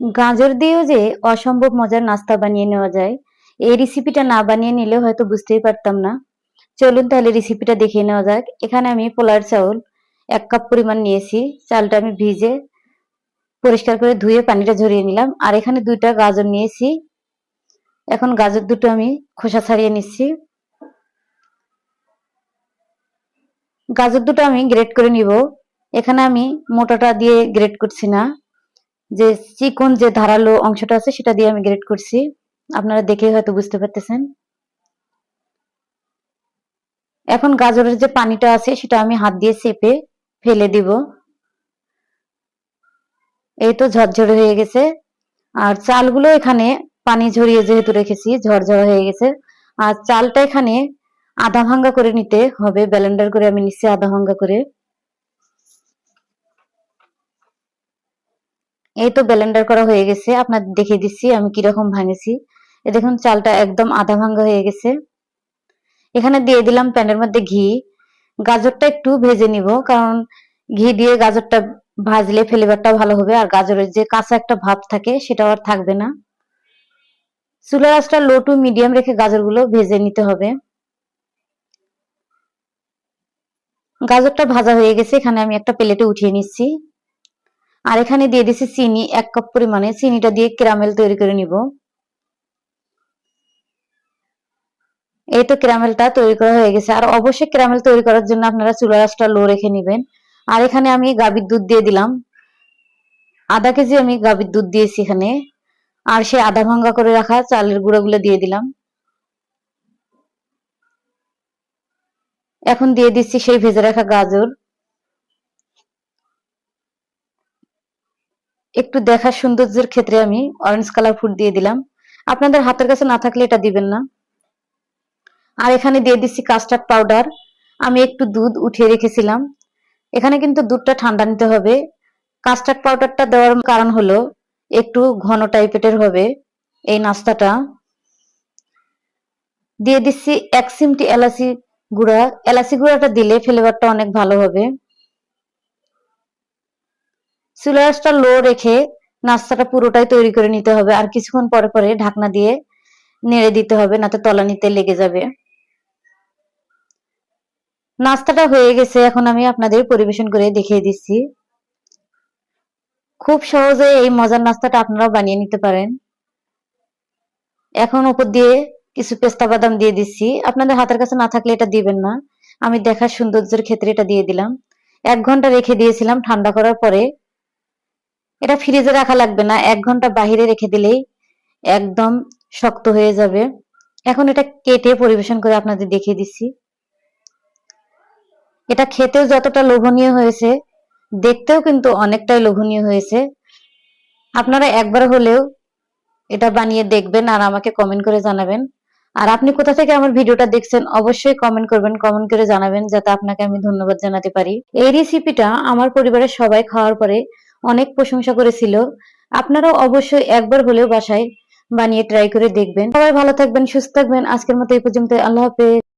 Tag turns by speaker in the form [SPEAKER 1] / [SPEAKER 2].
[SPEAKER 1] গাজর দিয়েও যে অসম্ভব মজার নাস্তা বানিয়ে নেওয়া যায়, এই রেসিপিটা না বানিয়ে নিলে হয়তো বুঝতেই পারতাম না। চলুন তাহলে রেসিপিটা দেখিয়ে নেওয়া যাক। এখানে আমি পোলার চাউল এক কাপ পরিমাণ নিয়েছি। চালটা আমি ভিজে পরিষ্কার করে ধুয়ে পানিটা ঝরিয়ে নিলাম। আর এখানে দুইটা গাজর নিয়েছি। এখন গাজর দুটো আমি খোসা ছাড়িয়ে নিচ্ছি। গাজর দুটো আমি গ্রেট করে নিব। এখানে আমি মোটাটা দিয়ে গ্রেট করছি না। যে চিকন যে ধারালো অংশটা আছে, সেটা দিয়ে আমি গ্রেট করছি। আপনারা দেখে হয়তো বুঝতে পারতেছেন। এখন গাজরের যে পানিটা আছে, সেটা আমি হাত দিয়ে চেপে ফেলে দিব। এই তো ঝরঝরে হয়ে গেছে। আর চালগুলো এখানে পানি ঝরিয়ে যেহেতু রেখেছি, ঝরঝরা হয়ে গেছে। আর চালটা এখানে আধা ভাঙ্গা করে নিতে হবে ব্যালেন্ডার করে আমি নিচ্ছি আধা ভাঙ্গা করে। এই তো ব্লেন্ডার করা হয়ে গেছে আপনার দেখিয়ে দিচ্ছি, আমি কীরকম ভাঙেছি। এ দেখুন, চালটা একদম আধা ভাঙ্গা হয়ে গেছে। এখানে দিয়ে দিলাম প্যানের মধ্যে ঘি। গাজরটা একটু ভেজে নিব, কারণ ঘি দিয়ে গাজরটা ভাজলে ফ্লেভারটা ভালো হবে, আর গাজরের যে কাঁচা একটা ভাব থাকে, সেটাও আর থাকবে না। চুলার আঁচটা লো টু মিডিয়াম রেখে গাজরগুলো ভেজে নিতে হবে। গাজরটা ভাজা হয়ে গেছে, এখানে আমি একটা প্লেটে উঠিয়ে নিচ্ছি। আর এখানে দিয়ে দিচ্ছি চিনি, এক কাপ পরিমাণে। চিনিটা দিয়ে ক্যারামেল তৈরি করে নিব। এই তো ক্যারামেলটা তৈরি করা হয়ে গেছে। আর অবশ্যই ক্যারামেল তৈরি করার জন্য আপনারা চুলার আঁচটা লো রেখে নেবেন। আর এখানে আমি গাভীর দুধ দিয়ে দিলাম। আধা কেজি আমি গাভীর দুধ দিয়েছি এখানে। আর সে আধা ভাঙ্গা করে রাখা চালের গুঁড়োগুলো দিয়ে দিলাম। এখন দিয়ে দিচ্ছি সেই ভেজে রাখা গাজর। একটু দেখার সৌন্দর্যের ক্ষেত্রে আমি অরেঞ্জ কালার ফুড দিয়ে দিলাম। আপনাদের হাতের কাছে না থাকলে এটা দিবেন না। আর এখানে দিয়ে দিচ্ছি কাস্টার্ড পাউডার আমি একটু দুধ উঠিয়ে রেখেছিলাম। এখানে কিন্তু দুধটা ঠান্ডা নিতে হবে। কাস্টার্ড পাউডারটা দেওয়ার কারণ হলো, একটু ঘন টাইপের হবে এই নাস্তাটা। দিয়ে দিচ্ছি এক সিমটি এলাচি গুঁড়া। এলাচি গুঁড়াটা দিলে ফ্লেভারটা অনেক ভালো হবে। চুলাসটা লো রেখে নাস্তাটা পুরোটাই তৈরি করে নিতে হবে। আর কিছুক্ষণ পরে পরে ঢাকনা দিয়ে নেড়ে দিতে হবে না নাতে তলানিতে লেগে যাবে। নাস্তাটা হয়ে গেছে, এখন আমি আপনাদের পরিবেশন করে দেখিয়ে দিচ্ছি। খুব সহজে এই মজার নাস্তাটা আপনারাও বানিয়ে নিতে পারেন। এখন উপর দিয়ে কিছু পেস্তা বাদাম দিয়ে দিচ্ছি। আপনাদের হাতের কাছে না থাকলে এটা দিবেন না। আমি দেখার সৌন্দর্যের ক্ষেত্রে এটা দিয়ে দিলাম। এক ঘণ্টা রেখে দিয়েছিলাম, ঠান্ডা করার পরে এটা ফ্রিজে রাখা লাগবে না। এক ঘণ্টা বাহিরে রেখে দিলেই একদম শক্ত হয়ে যাবে। এখন এটা কেটে পরিবেশন করে আপনাদের দেখিয়ে দিচ্ছি। এটা খেতেও যতটা লোভনীয় হয়েছে, দেখতেও কিন্তু অনেকটাই লোভনীয় হয়েছে। আপনারা একবার হলেও এটা বানিয়ে দেখবেন আর আমাকে কমেন্ট করে জানাবেন। আর আপনি কোথা থেকে আমার ভিডিওটা দেখছেন, অবশ্যই কমেন্ট করবেন কমেন্ট করে জানাবেন, যাতে আপনাকে আমি ধন্যবাদ জানাতে পারি। এই রেসিপিটা আমার পরিবারের সবাই খাওয়ার পরে অনেক প্রশংসা করেছিল। আপনারাও অবশ্যই একবার হলেও বাসায় বানিয়ে ট্রাই করে দেখবেন। সবাই ভালো থাকবেন, সুস্থ থাকবেন। আজকের মতো এই পর্যন্ত আল্লাহ হাফেজ।